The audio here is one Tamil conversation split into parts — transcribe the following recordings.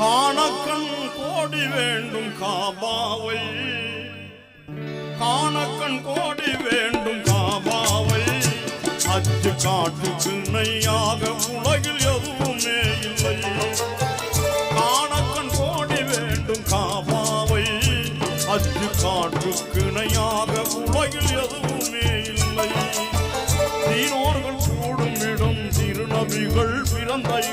காணக்கண் கோடி வேண்டும் காபாவை. காணக்கண் கோடி வேண்டும் காபாவை. அச்சு காட்டுக்கு நையாக உலகில் எதுவுமே இல்லை. காணக்கண் கோடி வேண்டும் காபாவை. அச்சு காட்டுக்கு நையாக உலகில் எதுவுமே இல்லை. தீனோர்கள் கூடும் இடம் திருநபிகள் பிறந்த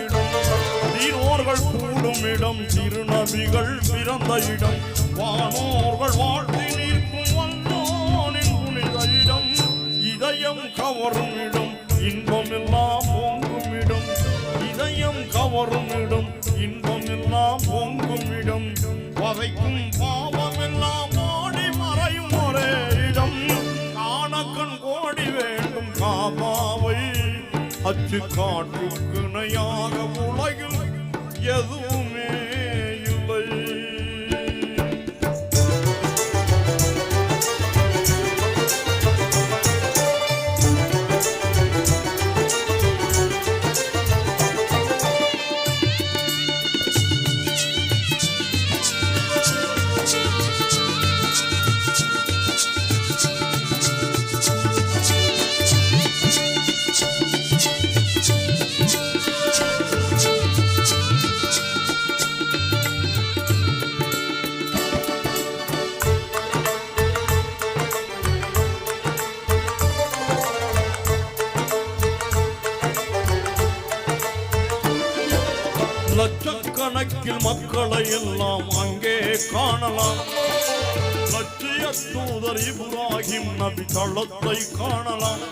இடம் திருநபிகள் பிறந்த இடம். வானோர்கள் வாழ்த்தி நிற்கும் வந்தோனின் புனித இடம். இதயம் கவரும் இடம் இன்பம் எல்லாம் பொங்கும் இடம். இதயம் கவரும் இடம் இன்பம் எல்லாம் பொங்கும் இடம். வதைக்கும் பாவம் எல்லாம் ஓடி மறையும் ஒரே இடம். காணக்கண் கோடி வேண்டும் காபாவை அச்சு காட்டுக்கு இணையாக உலகில் எதுவும் லட்சக்கணக்கில் மக்களை எல்லாம் அங்கே காணலாம். லட்சிய தூதர் இப்ராஹிம் நபி தளத்தை காணலாம்.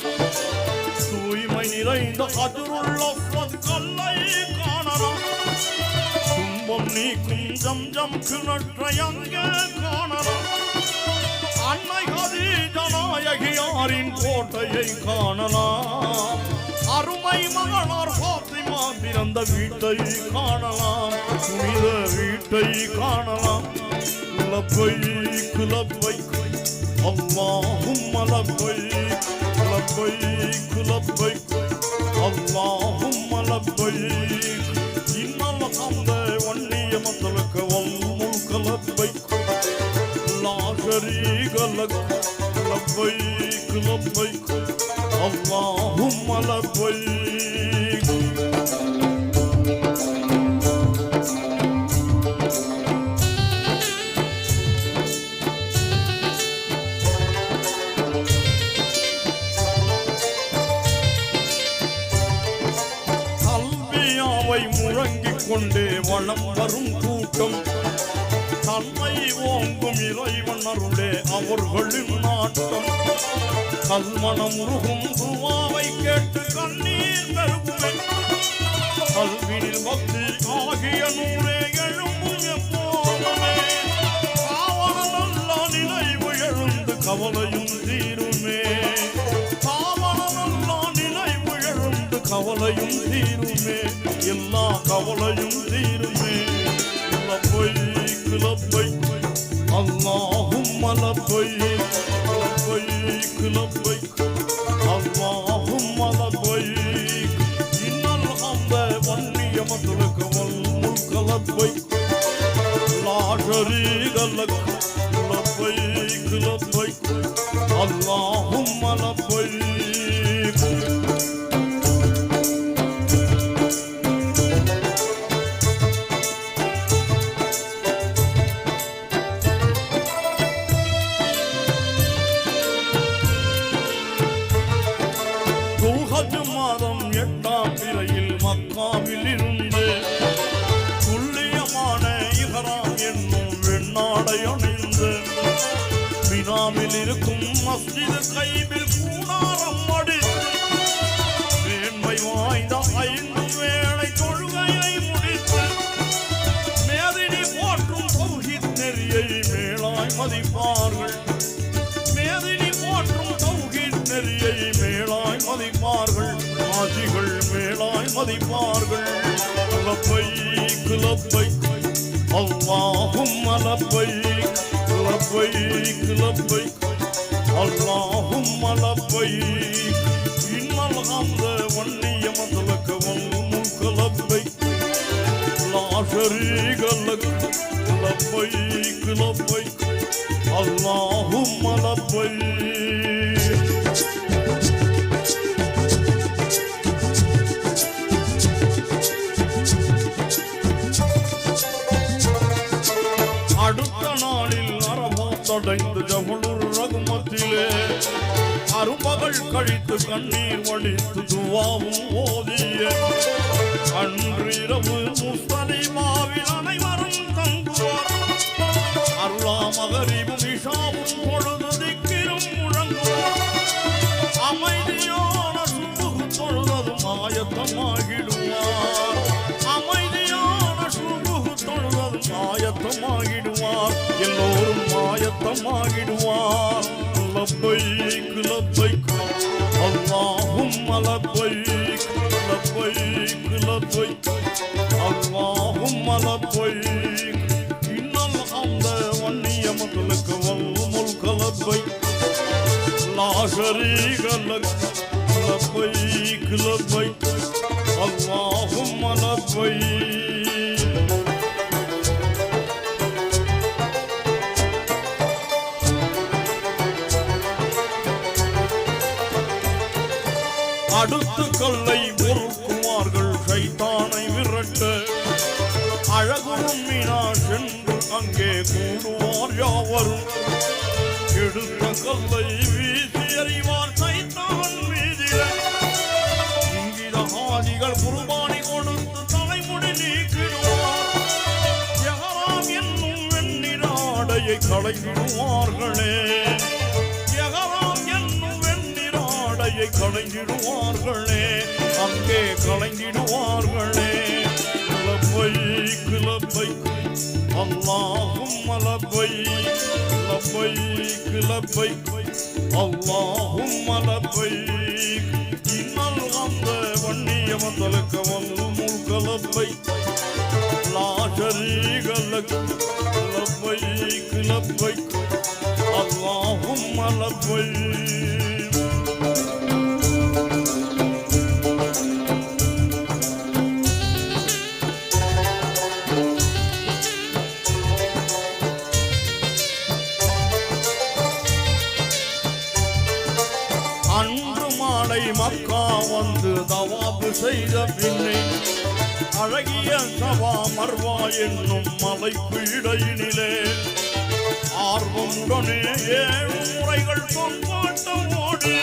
தூய்மை நிறைந்த அதிருள்ள கல்லை காணலாம். துன்பம் நீக்கும் ஜம் ஜம் கிணற்றை அங்கே காணலாம். அன்னை கதீஜா நாயகியாரின் கோட்டையை காணலாம். அருமை மகனார் பாத்திமா பிறந்த வீட்டை காணலாம் புனித வீட்டை காணலாம். குலப்பை குலப்பை அல்லாஹும் மலப்பை குலப்பை குலப்பை அல்லாஹும் மலப்பை இன்னல சந்த வண்டிய மக்களுக்கு வல்முல் கலப்பை லாகரி கலப்பை குலப்பை குலப்பை. اللهم لبيك நம்மை ஓங்கும் இறைவன் அருளே அவர்களின் நாட்டம். கல்மணம் உருகும் துவாவை கேட்டு கண்ணீர் பெருகுமே கல்வியில் பக்தி ஆகிய நூறே எழும்பும் எப்போதுமே. பாவன நல்ல நினைவு எழுந்து கவலையும் தீருமே. பாவன நல்ல நினைவு எழுந்து கவலையும் தீருமே. எல்லா கவலையும் தீருமே. لبيك لبيك اللهم لبيك لبيك لبيك اللهم لبيك إن الحمد والنعمة لك والملك لبيك لا شريك لك لبيك لبيك اللهم لبيك மஸ்ஜிது கைபில் கூடாரம் அடித்து மேன்மை வாய்ந்த ஐந்து வேளை தொழுகையை முடித்து மேதினி போற்றும் தௌஹீத் நெறியை மேலாய் மதிப்பார்கள். மேதினி போற்றும் தௌஹீத் நெறியை மேலாய் மதிப்பார்கள். ஆஜிகள் மேலாய் மதிப்பார்கள். லப்பை லப்பை அல்லாஹும் اللهم لبيك إن الحمد والنعمة لك والملك لبيك لا شريك لك لبيك لبيك اللهم لبيك அடுத்த நாளில் அறவா தொடங்கி கழித்து கண்ணீர் வடித்து துவாவும் ஓதிய. அன்றிரவு முஸ்தலிமாவில் அனைவரும் தங்குவார். அருளா மகரிவும் இஷாவும் பொழுது திக்கிலும் முழங்குவார். அமைதியான சுபுகு தொழுவதும் ஆயத்தமாகிடுவார் அமைதியான சுபுகு தொழுவதும் ஆயத்தமாகிடுவார் எல்லோரும் ஆயத்தமாகிடுவார் லப்பைக்கு லப்பைக்கு اللهم لبيك لبيك لبيك اللهم لبيك إن الحمد والنعمة لك والملك لبيك لا شريك لك لبيك لبيك اللهم لبيك சைத்தானை விரட்ட அழகும் மீனா சென்று அங்கே கூடுவார் யாவரும். எடுத்த கல்லை வீசி அறிவார் சைத்தான் மீதில இங்கித ஆதிகள் குருபானி கொடுத்து தலைமுடி நீக்கிடுவார். யாராம் என்னும் வெண்ணிராடையை களைவிடுவார்களே. வெண்ணிராடையை கலைஞ்சிடுவார்களே அங்கே கலைஞ்சிடுவார்களே கிளப்பை கிளப்பை அல்லாஹும் மலப்பை. கிளப்பை கிளப்பை அல்லாஹும் மலப்பை. இன்னல் அந்த வன்னிய மந்தலுக்கு வல்லும் கலப்பை. லா ஷரீக கிளப்பை அல்லாஹும் மலப்பை. செய்த பின்னே அழகிய சவா மர்வா என்னும் மலைக்கு இடையினிலே ஆர்வமுடனே ஏழு முறைகள் கொண்டாட்டம் ஓடி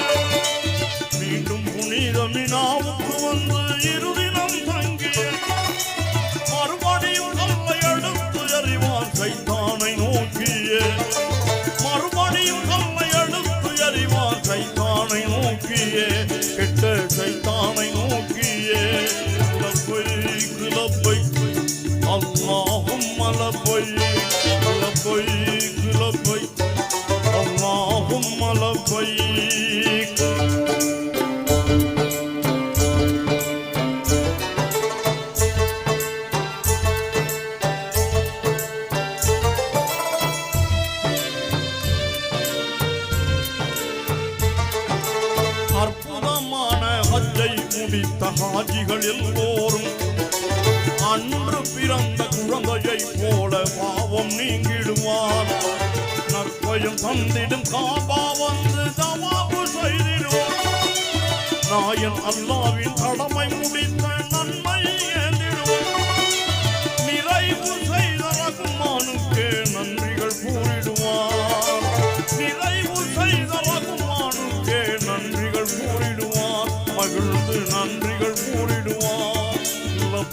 முடித்த எல்லோரும் அன்று பிறந்த குழந்தையை போல பாவம் நீங்கிடுவார் நற்பயம் தந்திடும் காபா வந்து தவாபு செய்திடுவார் நாயன் அல்லாவின் கடமை முடித்து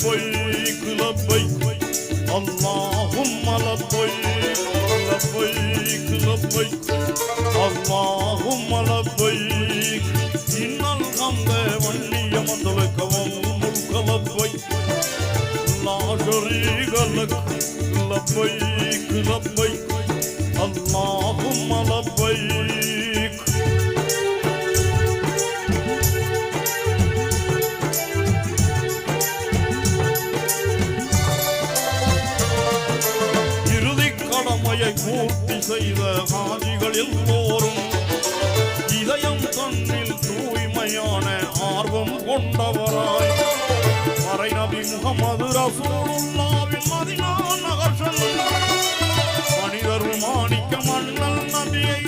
لبيك لبيك اللهم لبيك لبيك لبيك اللهم لبيك إن الحمد والنعم لك والملك لبيك لا شريك لك لبيك لبيك முகமது மதினா நகர் சென்றார். மனிதர் மாணிக்க மன்னல் நபியை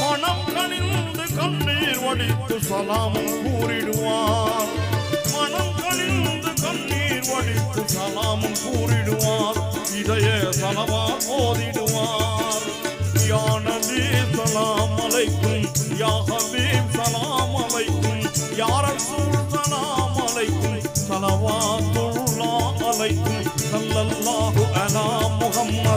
மனம் கண்ணீர் வடித்து சலாமும்